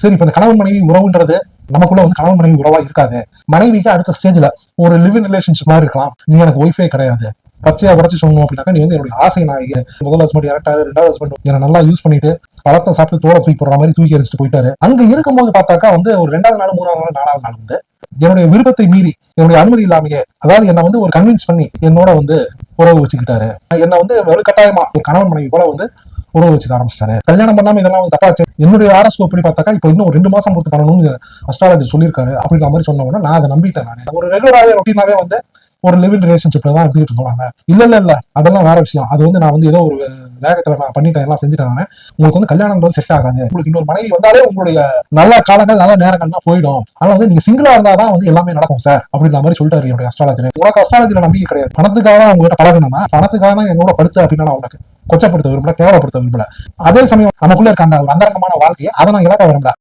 சரி இப்ப இந்த கணவன் மனைவி உறவுன்றது நமக்குள்ள வந்து கணவன் மனைவி உறவா இருக்காது. மனைவிக்கு அடுத்த ஸ்டேஜ்ல ஒரு லிவிங் ரிலேஷன்ஷிப் மாதிரி இருக்கலாம். நீ எனக்கு ஒய்ஃபே கிடையாது. பச்சையா உடச்சு சொல்லணும் அப்படின்னாக்கா நீ வந்து என்னுடைய ஆசை நாயகி. முதல் ஹஸ்பண்ட் இறட்டாரு ரெண்டாவது ஹஸ்பண்ட் என்ன நல்லா யூஸ் பண்ணிட்டு பழத்தை சாப்பிட்டு தோலை தூக்கி போடுற மாதிரி தூக்கி அடிச்சுட்டு போயிட்டாரு. அங்க இருக்கும்போது பார்த்தாக்கா வந்து ஒரு ரெண்டாவது நாள் மூணாவது நாள் நாலாவது நாள் வந்து என்னுடைய விருப்பத்தை மீறி என்னுடைய அனுமதி இல்லாமையே அதாவது என்ன வந்து ஒரு கன்வின்ஸ் பண்ணி என்னோட வந்து உறவு வச்சுக்கிட்டாரு. என்ன வந்து வலுக்கட்டாயமா ஒரு கணவன் மனைவி போல வந்து உறவு வச்சுக்க ஆரம்பிச்சிட்டாரு. கல்யாணம் பண்ணாம இதெல்லாம் தப்பா வச்சு என்னுடைய ஆர்எஸ்கோ எப்படி பார்த்தாக்கா இப்போ இன்னும் ஒரு ரெண்டு மாசம் பொறுத்து பண்ணணும்னு அஸ்ட்ராலஜர் சொல்லியிருக்காரு. அப்படின்ற மாதிரி சொன்ன நான் அதை நம்பிட்டேன் நான். ஒரு ரெகுலராகவே ரொட்டீனாவே வந்து ஒரு லிவிங் ரிலேஷன்ஷிப்ல தான் இருந்துகிட்டு இருந்தாங்க இல்ல இல்ல இல்ல. அதெல்லாம் வேற விஷயம். அது வந்து நான் வந்து ஏதோ ஒரு வேகத்துல நான் பண்ணிட்டேன் எல்லாம் செஞ்சுட்டேன் உங்களுக்கு வந்து கல்யாணம் செட் ஆகாது. உங்களுக்கு இன்னொரு மனைவி வந்தாலே உங்களுடைய நல்ல காலங்கள் நல்ல நேரங்கள்லாம் போயிடும். ஆனா வந்து நீங்க சிங்கிளா இருந்தாதான் வந்து எல்லாமே நடக்கும் சார் அப்படின்ற மாதிரி சொல்லிட்டாரு என்னுடைய அஸ்ட்ராலஜர் உனக்கு அஸ்ட்ராலஜில நம்பிக்கை கிடையாது. பணத்துக்காக தான் உங்ககிட்ட பழகணும்னா பணத்துக்காக தான் என்னோட படுத்து அப்படின்னா நான் உனக்கு கொச்சப்படுத்த விரும்பல தேவைப்படுத்த விரும்பல. அதே சமயம் நமக்குள்ள இருக்க அந்த ஒரு அந்தரங்கமான வாழ்க்கையை அதை நான் இழக்க விரும்பல.